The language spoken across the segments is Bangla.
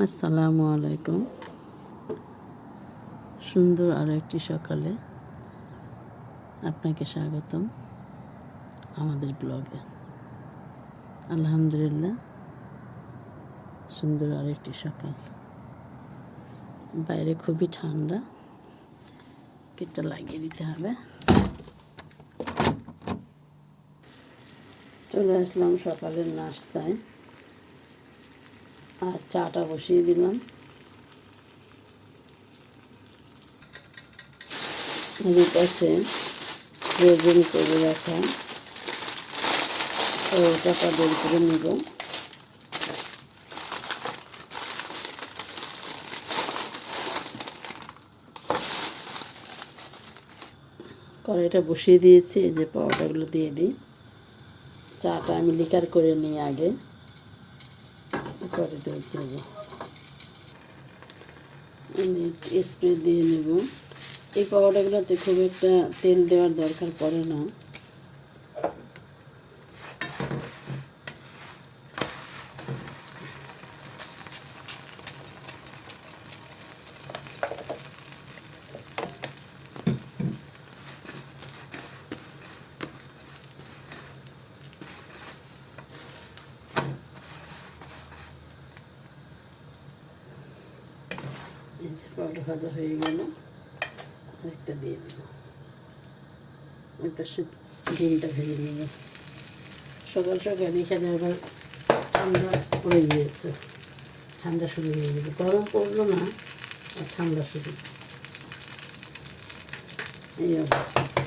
আসসালামু আলাইকুম। সুন্দর আরও একটি সকালে আপনাকে স্বাগতম আমাদের ব্লগে। আলহামদুলিল্লাহ, সুন্দর আর একটি সকাল। বাইরে খুবই ঠান্ডা, কিটটা লাগিয়ে দিতে হবে। চলে আসলাম সকালের নাস্তায়। আর চাটা বসিয়ে দিলাম। এর পাশে ফ্রোজেন করে রাখা। ওটাটা বের করে নেব। কড়াইটা বসিয়ে দিয়েছি, এই যে পাউডারগুলো দিয়ে দিই। চাটা আমি লিকার করে নিই আগে। দুধ দেবো আমি স্প্রে দিয়ে নেব। এই পাউডারগুলোতে খুব একটা তেল দেওয়ার দরকার পড়ে না। যে পাউডার ভাজা হয়ে গেল। আরেকটা দিয়ে দেব ওই পাশে ডিমটা ভেজে নেব সকাল সকাল এখানে আবার ঠান্ডা পড়ে গিয়েছে। ঠান্ডা শুরু হয়ে গেছে। গরম পড়ল না, আর ঠান্ডা শুরু। এই অবস্থা।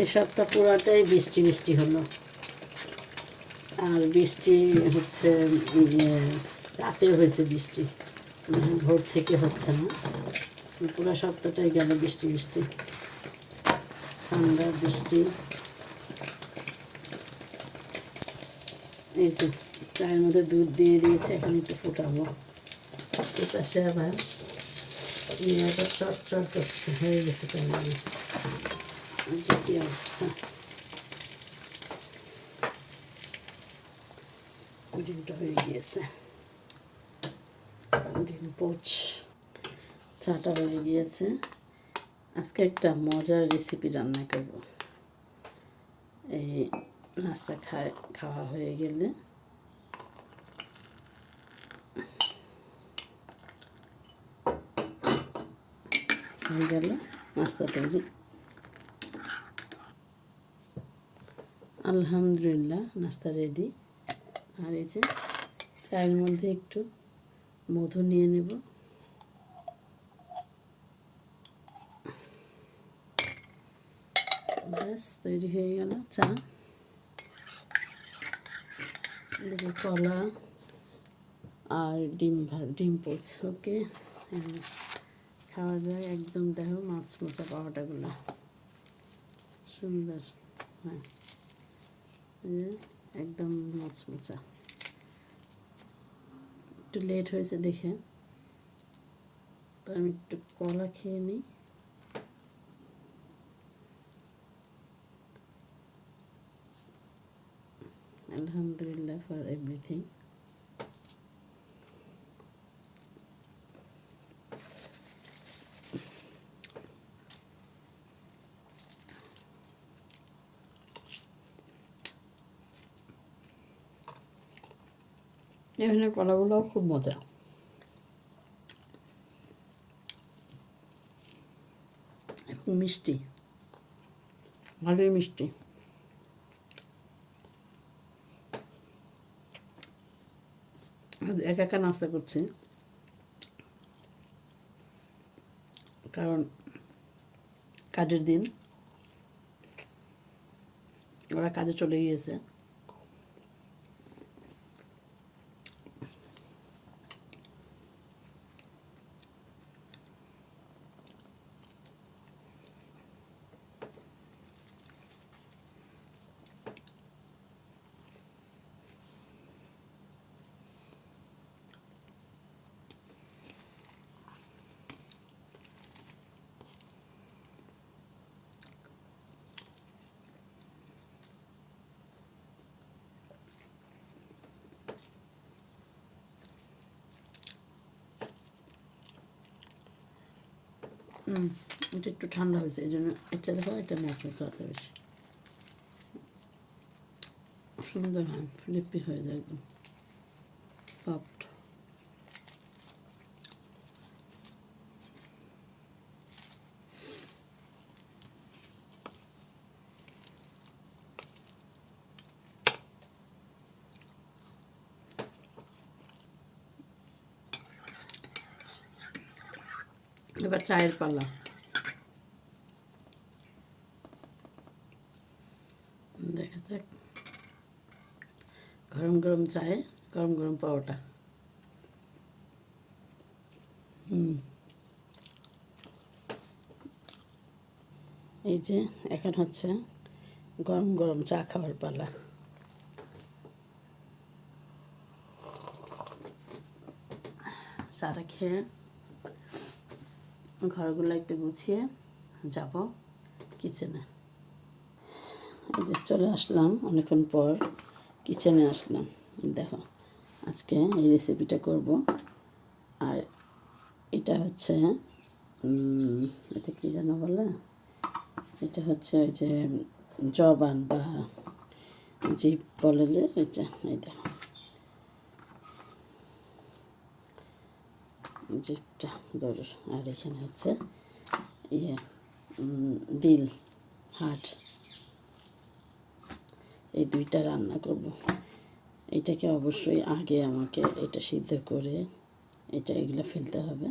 এই সপ্তাহ পুরাটাই বৃষ্টি বৃষ্টি হলো। আর বৃষ্টি হচ্ছে রাতে হয়েছে বৃষ্টি। মানে ভোর থেকে হচ্ছে না। পুরো সপ্তাহটাই গেল বৃষ্টি বৃষ্টি। ঠান্ডা, বৃষ্টি। এই যে চায়ের মধ্যে দুধ দিয়ে দিয়েছে, এখন একটু ফোটাবো। আবার নিয়ে আবার চট চট করছে হয়ে গেছে মধ্যে। কি অবস্থা ডিমটা হয়ে গিয়েছে ডিম পোচ চাটা হয়ে গিয়েছে আজকে একটা মজার রেসিপি রান্না করব এই নাস্তা খায় খাওয়া হয়ে গেলে হয়ে গেল নাস্তা তৈরি আলহামদুলিল্লাহ, নাস্তা রেডি আর এই যে চায়ের মধ্যে একটু মধু নিয়ে নেব। ব্যাস, তৈরি হয়ে গেল চা। এদিকে কলা আর ডিম ডিম পোচ, ওকে। খাওয়া যায় একদম দেখো মাছ মোচা পাওয়াটাগুলো সুন্দর হ্যাঁ। একদম মচমচা একটু লেট হয়েছে দেখে। তো আমি একটু কলা খেয়ে নিই। আলহামদুলিল্লাহ ফর এভরিথিং এখানে কলাগুলোও খুব মজা। মিষ্টি। ভালোই মিষ্টি। একা একা নাস্তা করছি। কারণ কাজের দিন। ওরা কাজে চলে গিয়েছে। এটা একটু ঠান্ডা হয়েছে, এই জন্য এটা দেখো এটা ম্যাচমোচো আছে বেশি। সুন্দর হয় ফ্লিপি হয়ে যায় একদম। সফট এবার চায়ের পালা। দেখা যাক। গরম গরম চায়ে, গরম গরম পাওয়াটা এই যে, এখন হচ্ছে গরম গরম চা খাওয়ার পালা। চাটা খেয়ে ঘরগুলো একটু গুছিয়ে যাব কিচেনে। এই যে চলে আসলাম, অনেকক্ষণ পর কিচেনে আসলাম। দেখো, আজকে এই রেসিপিটা করব। আর এটা হচ্ছে এটা কি যেন বলে? এটা হচ্ছে ওই যে জবান বা জিপ বলে যে এটা এই দেখো। জিপটা গরুর আর এখানে হচ্ছে ইয়ে দিল, হাট। এই দুইটা রান্না করব। এটাকে অবশ্যই আগে আমাকে এটা সিদ্ধ করে এটা এগুলো ফেলতে হবে।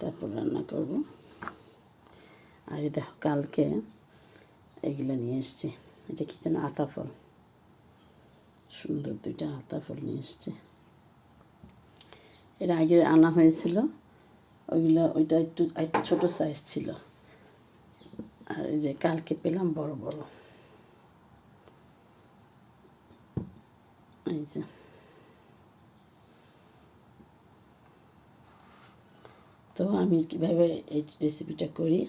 তারপর রান্না করব। আর দেখো, কালকে এগুলো নিয়ে এসছি। এটা কি যেন আতা ফল। সুন্দর দুইটা আতা ফল নিয়ে এসছি। এর আগে আনা হয়েছিল। ওইগুলো, ওইটা একটু একটু ছোটো সাইজ ছিল। আর এই যে কালকে পেলাম বড় বড়। এই যে। তো আমি কীভাবে এই রেসিপিটা করি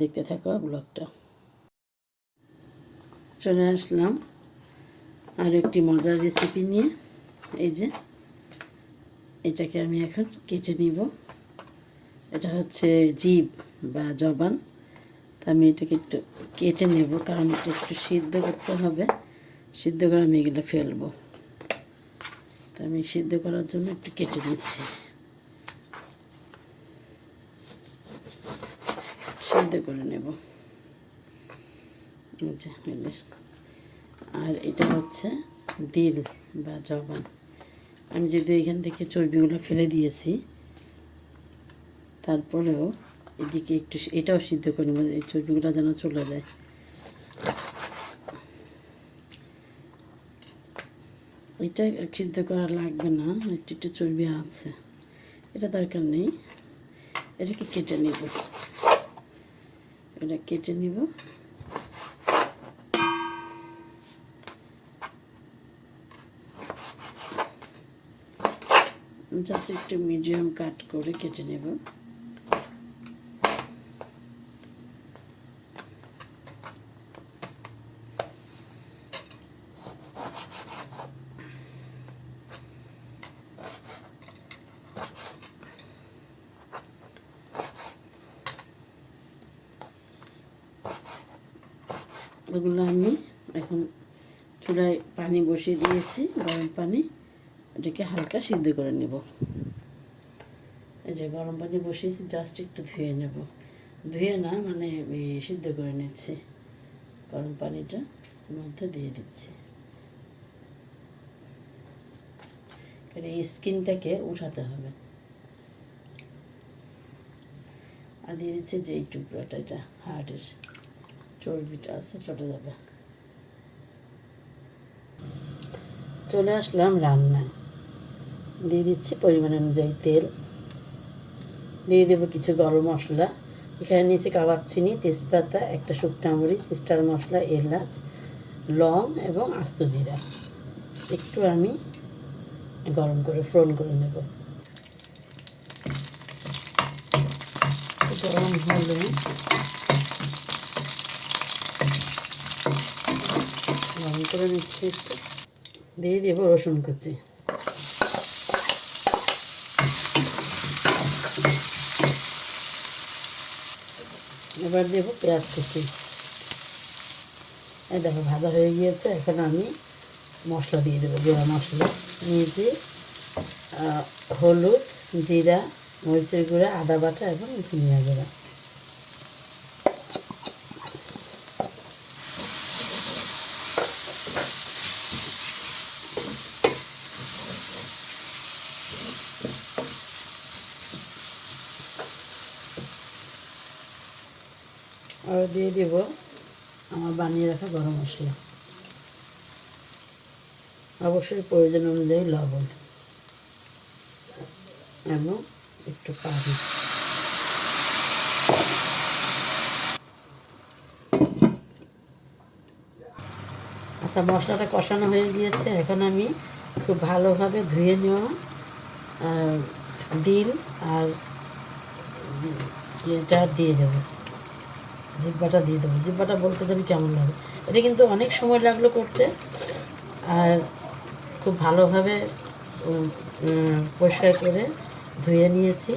দেখতে থাকো ব্লগটা চলে আসলাম আর একটি মজার রেসিপি নিয়ে। এই যে। এটাকে আমি এখন কেটে নিব। এটা হচ্ছে জিভ বা জবান। তা আমি এটাকে একটু কেটে নেব কারণ এটা একটু সিদ্ধ করতে হবে। সিদ্ধ করে আমি এগুলো ফেলব। তা আমি সিদ্ধ করার জন্য একটু কেটে নিচ্ছি। সিদ্ধ করে নেব। আর এটা হচ্ছে দিল বা জবান। আমি যদি এখান থেকে চর্বিগুলো ফেলে দিয়েছি, তারপরেও এদিকে একটু এটাও সিদ্ধ করে নেব, এই চর্বিগুলো যেন চলে যায়। এটা সিদ্ধ করা লাগবে না, একটু একটু চর্বি আছে। এটা দরকার নেই। এটাকে কেটে নিব। এটা কেটে নিব। জাস্ট একটু মিডিয়াম কাট করে কেটে নেব। ওগুলো আমি এখন চুলায় পানি বসিয়ে দিয়েছি, গরম পানি। এটাকে হালকা সিদ্ধ করে নেব। এই যে গরম পানি বসিয়েছি জাস্ট একটু ধুয়ে নেব। ধুয়ে না মানে সিদ্ধ করে নিচ্ছি। গরম পানিটা মধ্যে দিয়ে দিচ্ছি। কারণ এই স্কিনটাকে উঠাতে হবে। আর দিয়ে দিচ্ছে যে এই টুকরোটা, এটা হার্টের চর্বিটা আছে, চলে যাবে। চলে আসলাম রান্নায়। দিয়ে দিচ্ছি পরিমাণ অনুযায়ী তেল। দিয়ে দেবো কিছু গরম মশলা। এখানে নিয়েছি কাবাব চিনি তেজপাতা, একটা শুকনো মরিচ, স্টার মশলা, এলাচ, লং এবং আস্ত জিরা। একটু আমি গরম করে ফ্রন করে নেব। গরম হলে গরম করে নিচ্ছি একটু। দিয়ে দেবো রসুন কুচি। এবার দেবো পেঁয়াজ কুচি। এই দেখো, ভাজা হয়ে গিয়েছে। এখন আমি মশলা দিয়ে দেবো গোড়া মশলা। নিয়েছি হলুদ, জিরা, মরিচের গুঁড়া, আদা বাটা এবং ধনিয়া গুঁড়া। আর দিয়ে দেব। আমার বানিয়ে রাখা গরম মশলা। অবশ্যই প্রয়োজন অনুযায়ী লবণ। এবং একটু পানি। আচ্ছা মশলাটা কষানো হয়ে গিয়েছে। এখন আমি খুব ভালোভাবে ধুয়ে নেওয়া ডিম আর এটা দিয়ে দেবো। জিব্বাটা দিয়ে দেবো। জিব্বাটা বলতে দেবে কেমন লাগে? এটা কিন্তু অনেক সময় লাগল করতে। আর খুব ভালোভাবে পরিষ্কার করে ধুয়ে নিয়েছি।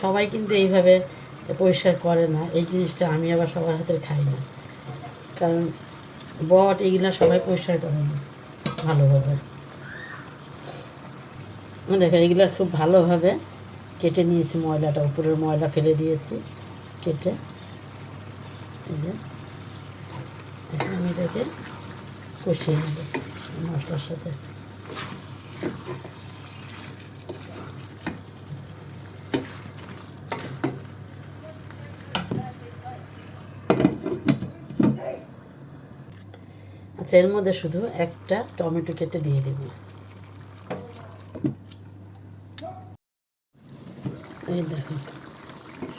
সবাই কিন্তু এইভাবে পরিষ্কার করে না। এই জিনিসটা আমি আবার সবার হাতে খাই না। কারণ বট এগুলা সবাই পরিষ্কার করে না ভালোভাবে। দেখো এগুলা খুব ভালোভাবে কেটে নিয়েছি ময়লাটা, উপরের ময়লা ফেলে দিয়েছি। কেটে আমি এটাকে কষিয়ে নেব মশলার সাথে। আচ্ছা এর মধ্যে শুধু একটা টমেটো কেটে দিয়ে দেব। এই দেখো।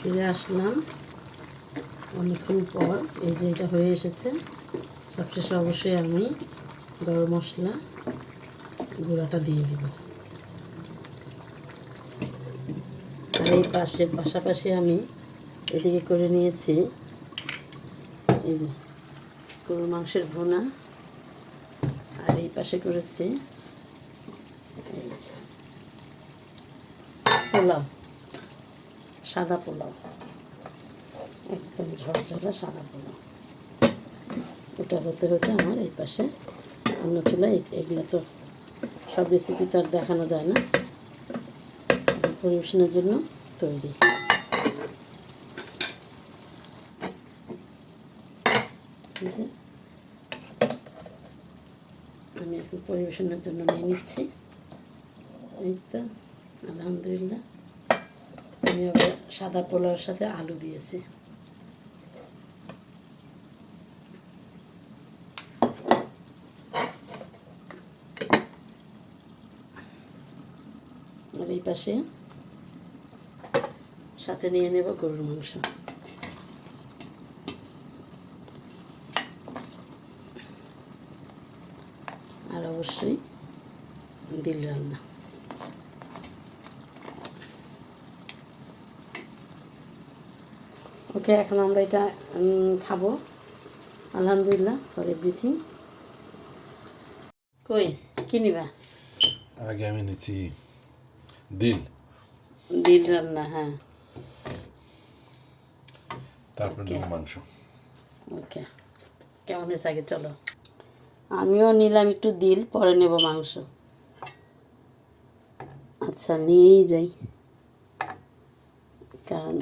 ফিরে আসলাম অনেকক্ষণ পর। এই যে এটা হয়ে এসেছে। সবশেষে অবশ্যই আমি গরম মশলা গুঁড়াটা দিয়ে দিব। আর এই পাশের পাশাপাশি আমি এদিকে করে নিয়েছি এই যে গরুর মাংসের ভুনা। আর এই পাশে করেছি পোলাও। সাদা পোলাও। একদম ঝরঝরা সাদা পোলাও। ওটা হতে হতে আমার এই পাশে অন্য চুলায় এগুলো তো সব রেসিপি তো আর দেখানো যায় না। পরিবেশনের জন্য তৈরি। আমি এখন পরিবেশনের জন্য নিয়ে নিচ্ছি। এই তো, আলহামদুলিল্লাহ। সাদা পোলাওর সাথে আলু দিয়েছি। আর এই পাশে সাথে নিয়ে নেব গরুর মাংস। আর অবশ্যই দিল রান্না। ওকে এখন আমরা এটা খাব। আলহামদুলিল্লাহ ফর এভরিথিং। কই কি নিবা? আগে আমি নিচ্ছি দিল। দিল রান্না হ্যাঁ। তারপর. মাংস। ওকে। কেমন হয়েছে আগে চলো। আমিও নিলাম একটু দিল পরে নেব মাংস। আচ্ছা নিয়েই যাই। কারণ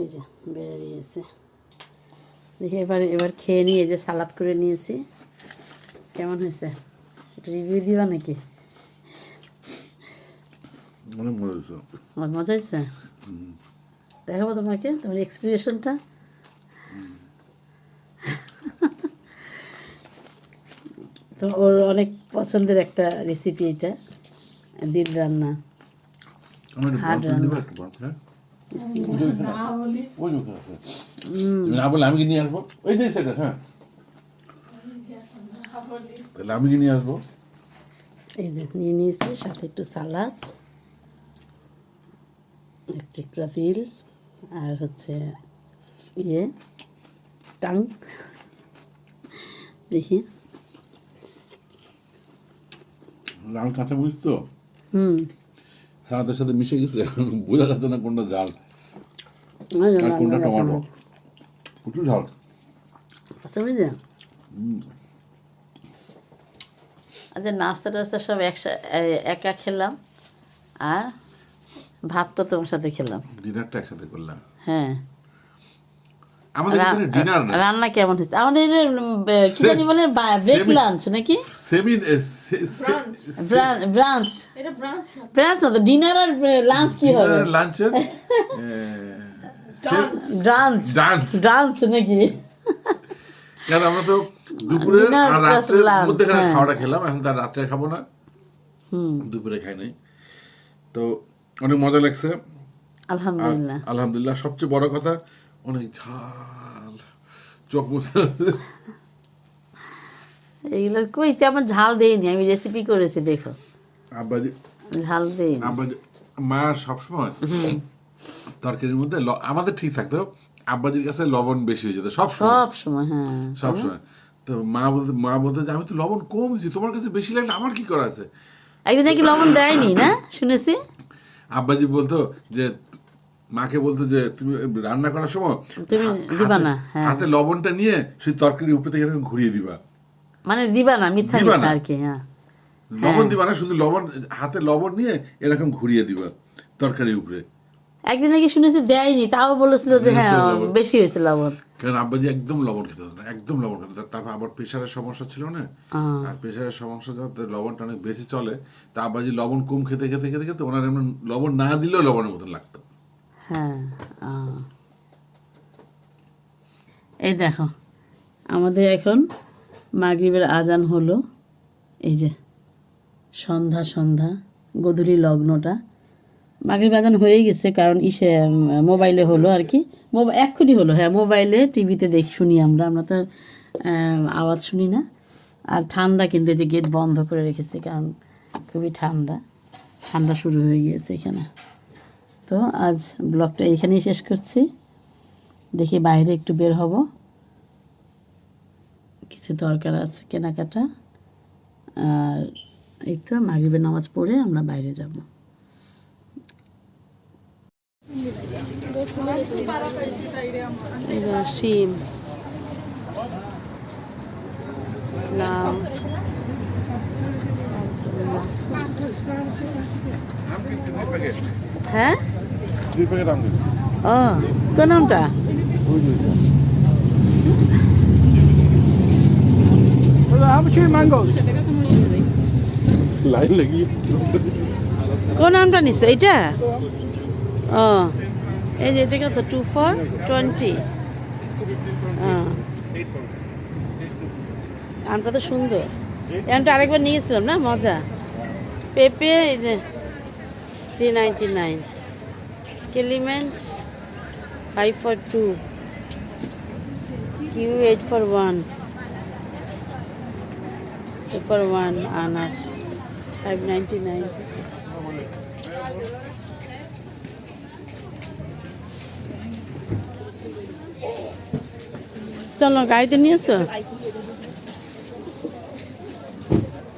এই যে বেড়ে নিয়েছে। দেখি এবার এবার খেয়ে নিয়ে এই যে সালাদ করে নিয়েছি। কেমন হয়েছে? রিভিউ দিবা নাকি? অনেক মজা হয়েছে। মজা হয়েছে? দেখাবো তোমাকে তোমার এক্সপ্রেশনটা তো ওর অনেক পছন্দের একটা রেসিপি এটা দিল রান্না। দিবা রান্না। না বলে আমি কি নিয়ে আসব? ওই যে সেটা হ্যাঁ। তাহলে আমি কি নিয়ে আসব? এই যে নিয়ে নিয়েছি সাথে একটু সালাদ একটা তিল আর হচ্ছে ইয়ে টাং। দেখি। লাল কাঁচা মরিচ তো? হুম। সালাদের সাথে মিশে গেছে এখন বোঝা যাচ্ছে না কোনটা যে আর কোনটা টমেটো প্রচুর ঝাল। কাঁচামরিচ আচ্ছা নাস্তা টাস্তা সব একসা একা খেলাম আর ভাত তো তোমার সাথে খেলাম। ডিনারটা একসাথে করলাম। হ্যাঁ। আমাদের এখানে ডিনার রান্না কেমন হয়েছে? আমাদের কি জানি বলে ব্রেক লাঞ্চ নাকি? সেমি ব্রাঞ্চ ব্রাঞ্চ ব্রাঞ্চ না। ডিনার আর লাঞ্চ কি হবে? লাঞ্চের ব্রাঞ্চ ডান্স ব্রাঞ্চ নাকি? কারণ আমরা তো দুপুরে আর রাত্রের মধ্যে হ্যাঁ। খাওয়াটা খেলাম এখন তার রাত্রে খাব না। হুম। দুপুরে খাই নাই। তো অনেক মজা লাগছে। আলহামদুলিল্লাহ। আলহামদুলিল্লাহ সবচেয়ে বড় কথা অনেক ঝাল। চোখ মুছে এগুলো কই আমার ঝাল দেইনি আমি রেসিপি করেছি দেখো। আব্বাজি ঝাল দেইনি। আব্বাজি মা সবসময় তরকারির মধ্যে আমাদের ঠিক থাকতো আব্বাজির কাছে লবণ বেশি হয়ে যেত সব সময়। সব সময় হ্যাঁ সময়। তো মা বলতে মা বলতে যে আমি তো লবণ কম দিছি তোমার কাছে বেশি লাগলে আমার কি করা আছে? একদিন নাকি লবণ দেয়নি না? শুনেছি। আব্বাজি বলতো যে মাকে বলতো যে তুমি রান্না করার সময় তুমি দিবা না, হ্যাঁ। হাতে লবণটা নিয়ে সেই তরকারির উপরে থেকে ঘুরিয়ে দিবা। মানে দিবা না মিথ্যা মিথ্যা আর কি হ্যাঁ। লবণ দিবা না শুধু লবণ হাতে লবণ নিয়ে এরকম ঘুরিয়ে দিবা তরকারির উপরে। একদিন আগে শুনেছি দেয়নি তাও বলেছিল যে হ্যাঁ বেশি হয়েছে লবণ। কারণ আব্বাজি একদম লবণ খেতে না একদম লবণ খেতে তারপর আবার প্রেশারের সমস্যা ছিল না? আর প্রেশারের সমস্যা যাতে লবণটা অনেক বেশি চলে। তা আব্বাজি লবণ কম খেতে খেতে খেতে খেতে ওনার এমন লবণ না দিলেও লবণের মতন লাগতো। হ্যাঁ। এই দেখো আমাদের এখন মাগরিবের আজান হলো। এই যে সন্ধ্যা সন্ধ্যা গধূলি লগ্নটা। মাগরিব আজান হয়ে গেছে, কারণ ইসে মোবাইলে হলো আর কি। এক্ষুনি হলো হ্যাঁ মোবাইলে, টিভিতে দেখি, শুনি আমরা। আমরা তো আওয়াজ শুনি না। আর ঠান্ডা কিন্তু এই যে গেট বন্ধ করে রেখেছে, কারণ খুবই ঠান্ডা। ঠান্ডা শুরু হয়ে গিয়েছে এখানে। তো আজ ব্লগটা এখানেই শেষ করছি। দেখি বাইরে একটু বের হব। কিছু দরকার আছে কেনাকাটা। আর এই তো মাগরিবের নামাজ পড়ে আমরা বাইরে যাব। এবার শিম লাউ হ্যাঁ দুই প্যাকেট আম দিচ্ছি ও কোন নামটা লাইন লাগিয়ে কোন আমটা নিছো এইটা ও, এই যে এটা কত? টু ফোর টোয়েন্টি আমটা তো সুন্দর। আমটা আরেকবার নিয়েছিলাম না? মজা। পেঁপে, এই যে three ninety nine কেলিমেন্ট five four two Q eight four one four one আনার ফাইভ নাইনটি নাইন চলো, গাড়িতে নিয়েছো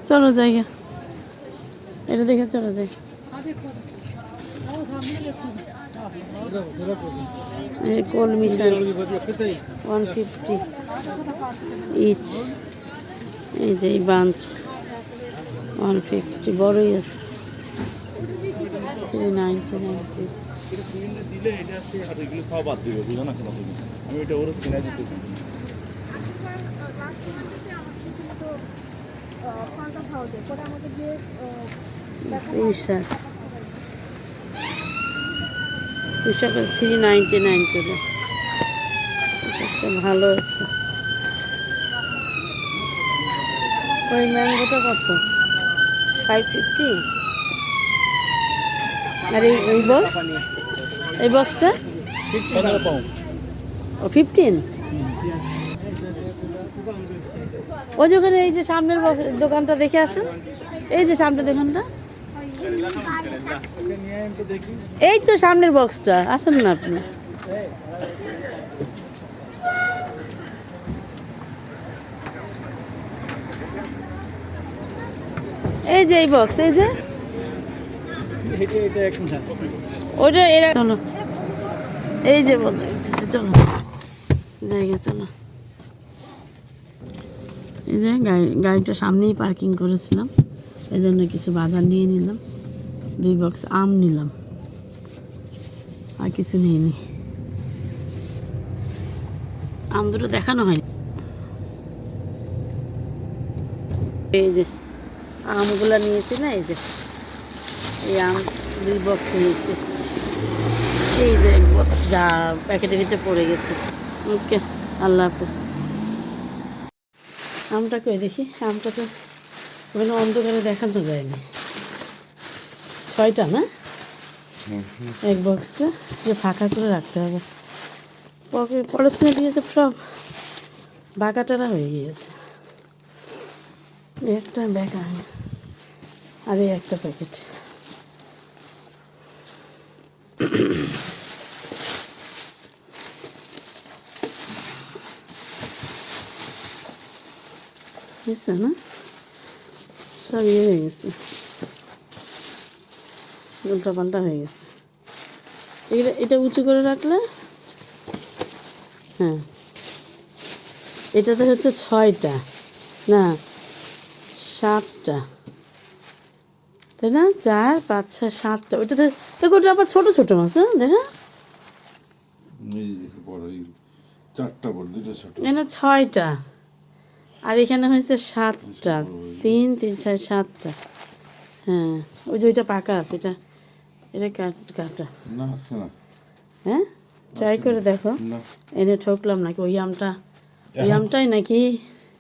চলো, জায়গা। এটা দেখে চলো, যাই। কলমি শাক ওয়ান ফিফটি ইচ এই যে এই বাঞ্চ ওয়ান ফিফটি বড়ই আছে। থ্রি নাইনটি নাইন আমি এটা ওর কিনে দিতেছি পুঁই শাক থ্রি নাইনটি নাইন করে ভালো আছে। ওই ম্যাঙ্গোটা কত? ফাইভ ফিফটি আর এই এই বক্স এই বক্সটা ও ফিফটিন ওই যে ওখানে এই যে সামনের দোকানটা দেখে আসুন। এই যে সামনের দোকানটা। এই তো সামনের বক্সটা আসুন না আপনি। এই যে এই বক্স এই যে। ওইটা এরা চলো। এই যে হইতেছে, চলো। জায়গা চলো। এই যে গাড়ি, গাড়িটা সামনেই পার্কিং করেছিলাম। এই জন্য কিছু বাজার নিয়ে নিলাম। দুই বক্স আম নিলাম। আর কিছু নিইনি আম দুটো দেখানো হয়নি। এই যে, আমগুলো নিয়েছি না, এই যে, এই আম দুই বক্স নিয়েছি। এই যে এক বক্স যা প্যাকেটের ভিতরে পড়ে গেছে। ওকে, আল্লাহ হাফেজ। আমটা কই দেখি? আমটা তো ওখানে অন্ধকারে দেখানো যায়নি। ছয়টা না? এক বক্সে যে ফাঁকা করে রাখতে হবে। থেকে দিয়েছে সব। বাঁকাটারা হয়ে গিয়েছে। একটা ব্যাগ আর এই একটা প্যাকেট বুঝছ না সব ইয়ে হয়ে গেছে উল্টা পাল্টা হয়ে গেছে এটা এটা উঁচু করে রাখলে হ্যাঁ এটাতে হচ্ছে ছয়টা না সাতটা তাই না চার পাঁচ ছয় সাতটা ওইটাতে দেখো ওটা আবার ছোটো ছোটো মাছ হ্যাঁ দেখা চারটা বড় দুটো ছোট ছয়টা আর এখানে হয়েছে সাতটা। তিন তিন ছয় সাতটা। হ্যাঁ ওই যে ওইটা পাকা আছে এটা এটা কাট কাটা হ্যাঁ? ট্রাই করে দেখো। এনে ঠকলাম নাকি ওই আমটা? ওই আমটাই নাকি?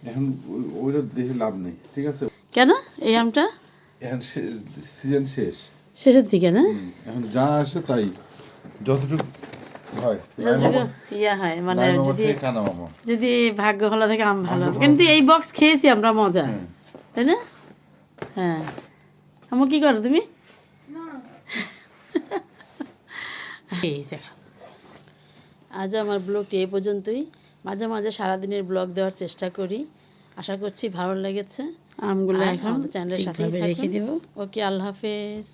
এখন ওই- ওইটা দেখে লাভ নেই ঠিক আছে? কেন? এই আমটা? এখন সিজন শেষ। শেষের দিকে না? এখন যা আসে তাই। যতটুকু ইয়া হয় মানে যদি ভাগ্য ভালো থেকে আম ভালো কিন্তু এই বক্স খেয়েছি আমরা মজা। তাই না? হ্যাঁ। আমু কি করো তুমি? এই আজ আমার ব্লগটি এই পর্যন্তই। মাঝে মাঝে সারাদিনের ব্লগ দেওয়ার চেষ্টা করি। আশা করছি ভালো লেগেছে। আমগুলো এখন চ্যানেলের সাথে রেখে দেবো। ওকে আল্লাহ হাফেজ।